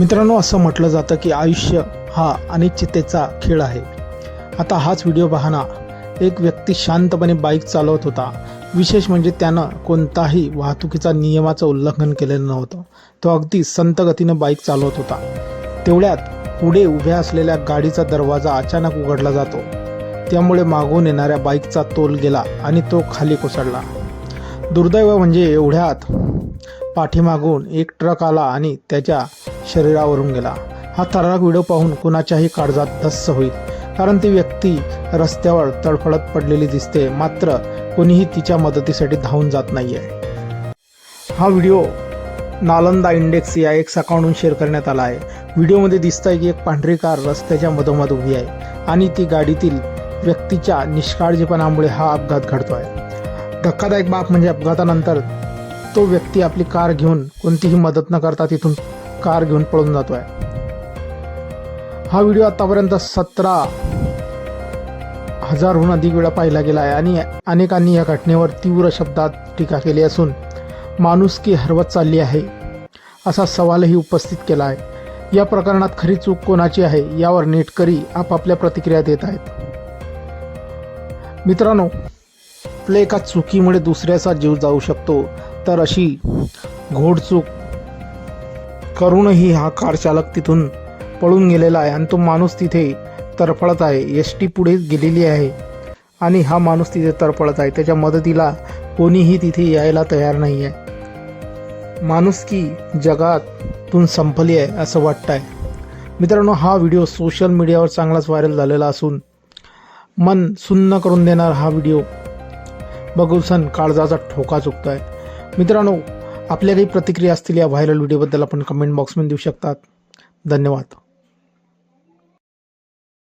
मित्रांनो असं म्हटलं जातं की आयुष्य हा अनिश्चिततेचा खेळ आहे. आता हाच व्हिडिओ पाहना एक व्यक्ती शांतपणे बाईक चालवत होता. विशेष म्हणजे त्यानं कोणताही वाहतुकीचा नियमाचं उल्लंघन केलेलं नव्हतं. तो अगदी संत गतीनं बाईक चालवत होता. तेवढ्यात पुढे उभ्या असलेल्या गाडीचा दरवाजा अचानक उघडला जातो. त्यामुळे मागून येणाऱ्या बाईकचा तोल गेला आणि तो खाली कोसळला. दुर्दैव म्हणजे एवढ्यात पाठीमागून एक ट्रक आला आणि त्याच्या शरीरावरून गेला. हा थरारक व्हिडिओ पाहून कुणाच्याही काळजात धस्स होईल. कारण ती व्यक्ती रस्त्यावर तडफडत पडलेली दिसते. मात्र कोणीही तिच्या मदतीसाठी धावून जात नाहीये. हा व्हिडिओ नालंदा इंडेक्स या एक्स अकाउंटहून शेअर करण्यात आला आहे. व्हिडिओमध्ये दिसत आहे की एक पांढरी कार रस्त्याच्या मधोमध उभी आहे आणि ती गाडीतील व्यक्तीच्या निष्काळजीपणामुळे हा अपघात घडतो आहे धक्कादायक बाब म्हणजे अपघातानंतर तो व्यक्ती आपली कार घेऊन कोणतीही मदत न करता तिथून कार घेऊन पळून जातोय. हा व्हिडिओ आतापर्यंत सतरा हजारहून अधिक वेळा पाहिला गेला आहे आणि अनेकांनी या घटनेवर तीव्र शब्दात टीका केली असून माणुसकी हरवत चालली आहे असा सवालही उपस्थित केला आहे. या प्रकरणात खरी चूक कोणाची आहे यावर नेटकरी आपापल्या प्रतिक्रिया देत आहेत. मित्रांनो आपल्या एका चुकीमुळे दुसऱ्याचा जीव जाऊ शकतो. तर अशी घोडचूक करूनही हा कार चालक तिथून पळून गेलेला आहे आणि तो माणूस तिथे तरफळत आहे. एस टी पुढे गेलेली आहे आणि हा माणूस तिथे तरफळत आहे. त्याच्या मदतीला कोणीही तिथे यायला तयार नाही आहे माणुसकी जगातून संपली आहे असं वाटतं आहे मित्रांनो हा व्हिडिओ सोशल मीडियावर चांगलाच व्हायरल झालेला असून मन सुन्न करून देणार हा व्हिडिओ बघून काळजाचा ठोका चुकतोय. मित्रांनो आपल्या काही प्रतिक्रिया असतील या व्हायरल व्हिडिओबद्दल आपण कमेंट बॉक्समध्ये देऊ शकतात. धन्यवाद.